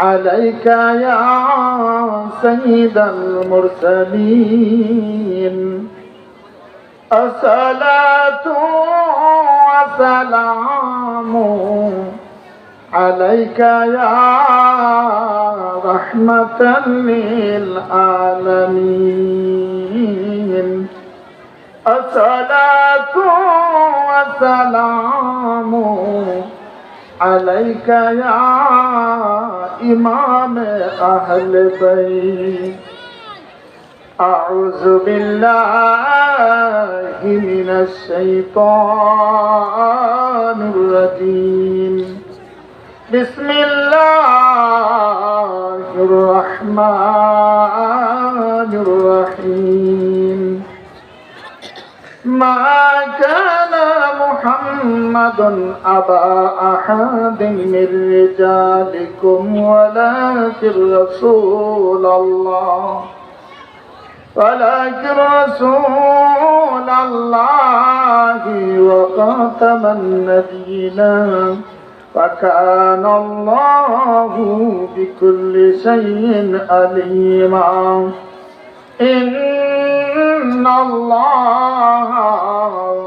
عليك يا سيد المرسلين. الصلاة والسلام عليك يا رحمة للعالمين. الصلاة والسلام عليك يا إمام أهل بيت. أعوذ بالله من الشيطان الرجيم. بسم الله الرحمن الرحيم. ما كان محمد أبا أحد من رجالكم ولكن رسول الله ولكن رسول الله وخاتم النبيين وكان الله بكل شيء عليما إن الله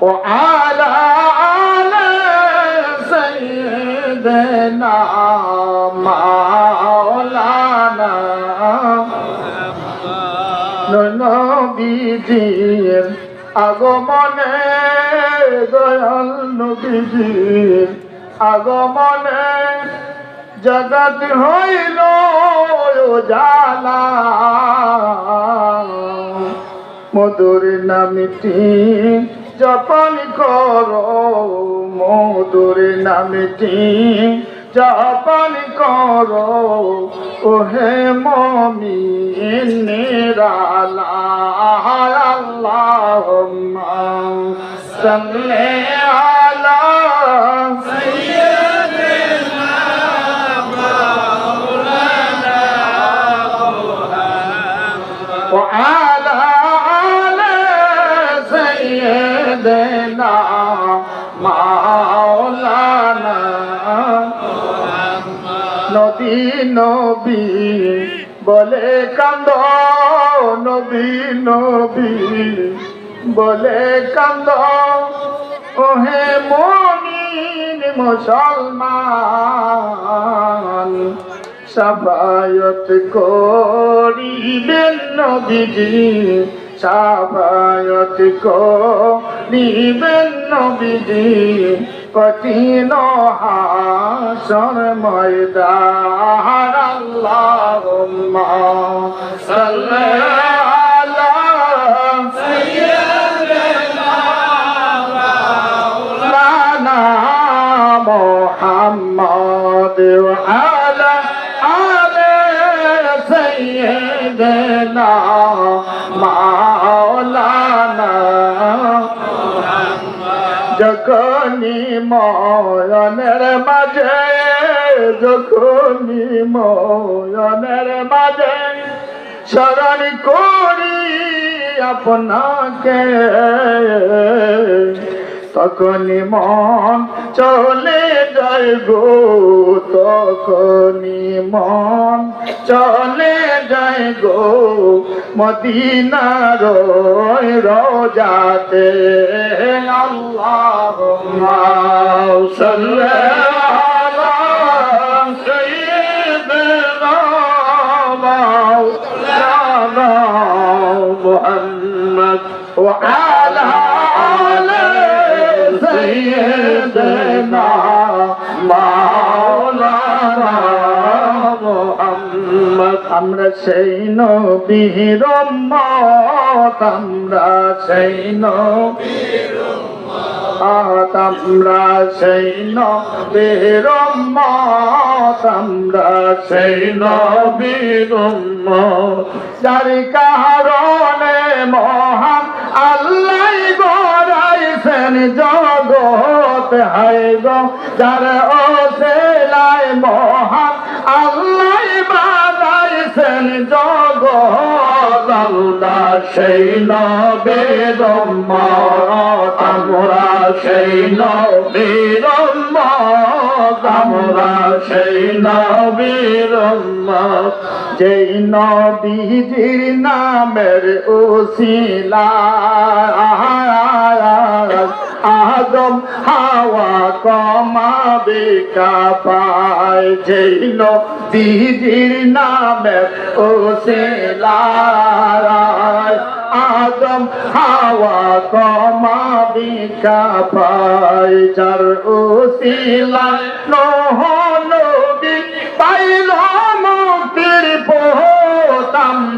وعلى آل سيدنا مولانا নবীজির আগমনে দয়াল নবীজির আগমনে জগৎ হইল জালা মধুর নামটি জপন করো মধুর নামটি। জপন করো ওহে মমি নিরালা আল্লাহুম্মা। সাল্লি আলা নবী, বলে কান্দ নবী নবী। বলে কান্দ, ওহে মনির মুসলমান সাবায়ত করিবেন নবীজি সাবায়ত করিবেন নবীজি। কঠিন হাসর ময়দান আল্লাহুম্মা সাল্লি আলা مولانا محمد وعلى آل سيدنا مولانا যখনই ময়নের মাঝে যখনি ময়নের মাঝে স্মরণ করি আপনাকে। তখনই মন চলে যায় গো তখনই মন চলে যায় গো মদিনার রোজাতে আল্লাহ محمد وعلى আমরা সেই নীর আমরা সেই নমরা সেই নীর আমরা সেই নীর চারি কারণে মহান আল্লাহ গড়াইছেন জয় হায় গো, যার ওসেলাই মহান আল্লাহ বানাইছেন জগৎ, আল্লাহ সেই নবের আমরা সেই নবীর আমরা সেই নবীর যেই নবীজির নামের ওসিলা আদম হাওয়া কমাবে কাপায় যেই নবীজির নামের ওসিলা আদম হাওয়া কমাবি কাপায় যার ওসিলা নহ নবী পাইল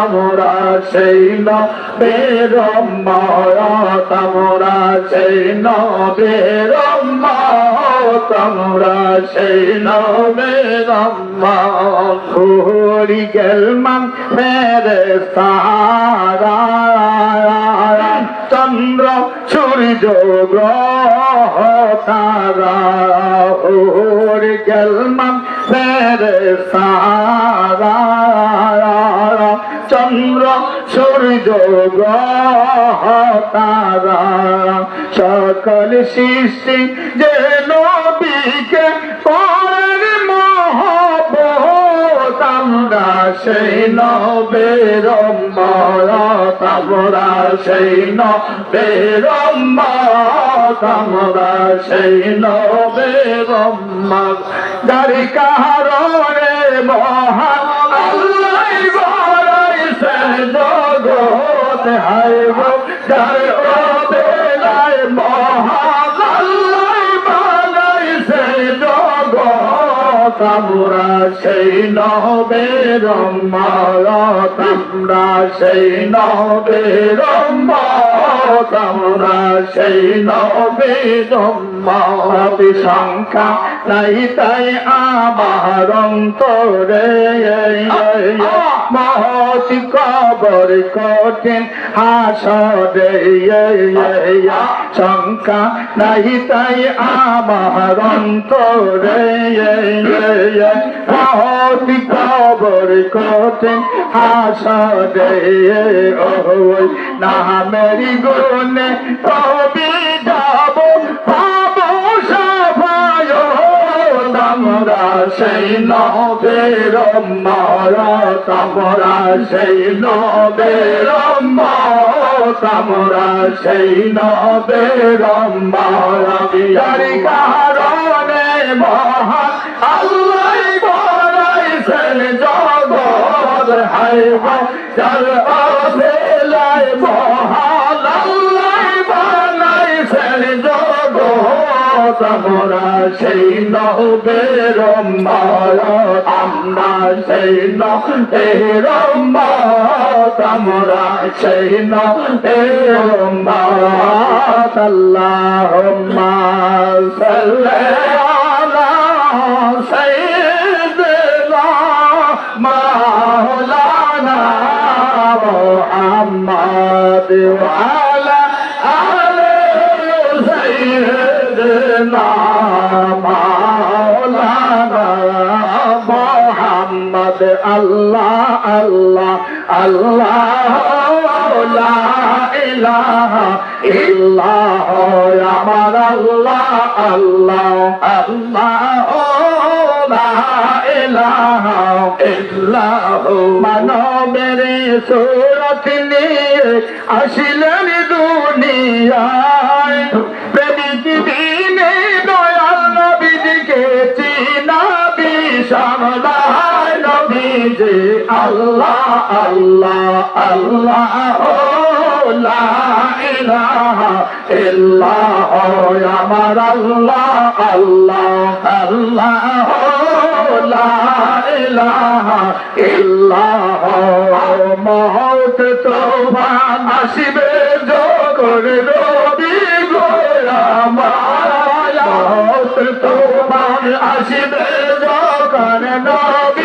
আমরা সেই নবের আমরা সেই নবের মত আমরা সেই নবের ঘুরি গেলমান মেরে সারা, চন্দ্র, সূর্য, গ্রহ তারা ওর গেলমান মেরে সারা। চন্দ্র, সূর্য তারা। সকল সৃষ্টি যে নবীকে করেন মহব্বত, আমরা সেই নবের মরত আমরা সেই নবের মত আমরা সেই নবের গাড়ি কাহারে মহান আল্লাহ হায় গো, যার বেলায় মহান আল্লাহ বানাইছেন জগৎ আমরা, সেই নবের মত আমরা, সেই নবের মত আমরা, সেই নবের মত সংখ্যা নাই তাই আমার অন্তরে মহৎ কবর কঠিন হাসরে শঙ্কা নাই তাই আমার অন্তরে মহৎ কবর কঠিন হাসরে ওই না মেরি গুনে কবি সেই মরত, আমরা সেই নবের মত আমরা সেই নবের মরার কারণে মহা আল্লাহ হাইব যার অবেলায় মহান আল্লাহ বানাইছেন জগৎ আমরা সেই নহবের আমরা সেই নহবের আমরা সেই নহবের আল্লাহ সাল্লাহ সাইয়্যিদিনা মাওলানা মুহাম্মদ ওয়া আলা আলিহি সাইয়্যিদ আল্লাহ আল্লাহ আল্লাহ লা ইলাহা ইল্লাহ আমার আল্লাহ আল্লাহ আল্লাহ ইলাহা ইল্লাহ মানবের সুরত নিয়ে আসিলেন দুনিয়ায় আল্লাহ আল্লাহ আল্লাহ লা ইলাহা ইল্লাহ আমার আল্লাহ আল্লাহ আল্লাহ লা ইলাহা ইল্লাহ তোফান আসিবে যখন রবি গোয়ামায় মহত তোফান আসিবে যখন নবী।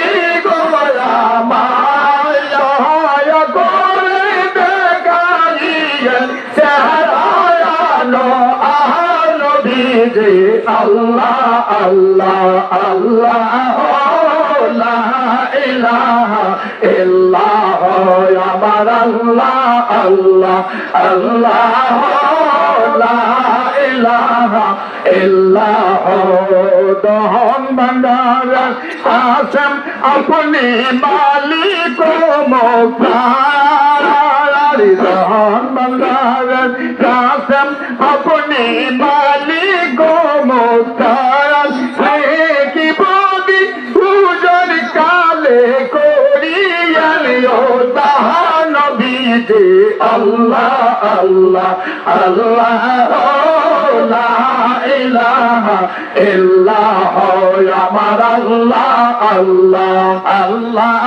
আল্লাহ আল্লাহ ইল্লাহ আমার আল্লাহ আল্লাহ আল্লাহ ইলাহা ইল্লাহ দহন ভণ্ডার আসম আপনি মালিক মোকার দহন ভণ্ডার কাসম আপনি মালিক আল্লাহ আল্লাহ ইল্লাহ আমার আল্লাহ আল্লাহ আল্লাহ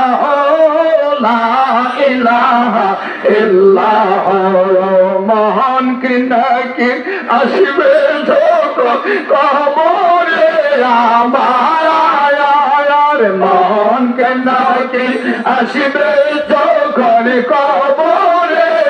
মহান কিনাকি আসবে কবরে আমার মহান কিনাকি আসবে যখন কবরে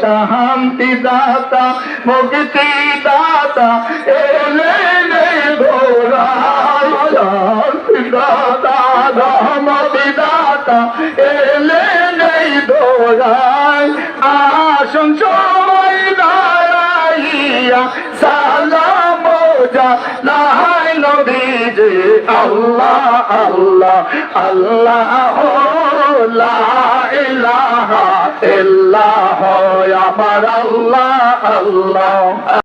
শান্তি দাতা, মুক্তি দাতা এলেন ঘোরাই শান্তি দাতা ধমতি দাতা এলেন দোরাই আসন সময় দাঁড়াইয়া সালাম যা নাই নবীজি আল্লাহ আল্লাহ আল্লাহ লা ইলাহা ইল্লাহ আমার আল্লাহ আল্লাহ।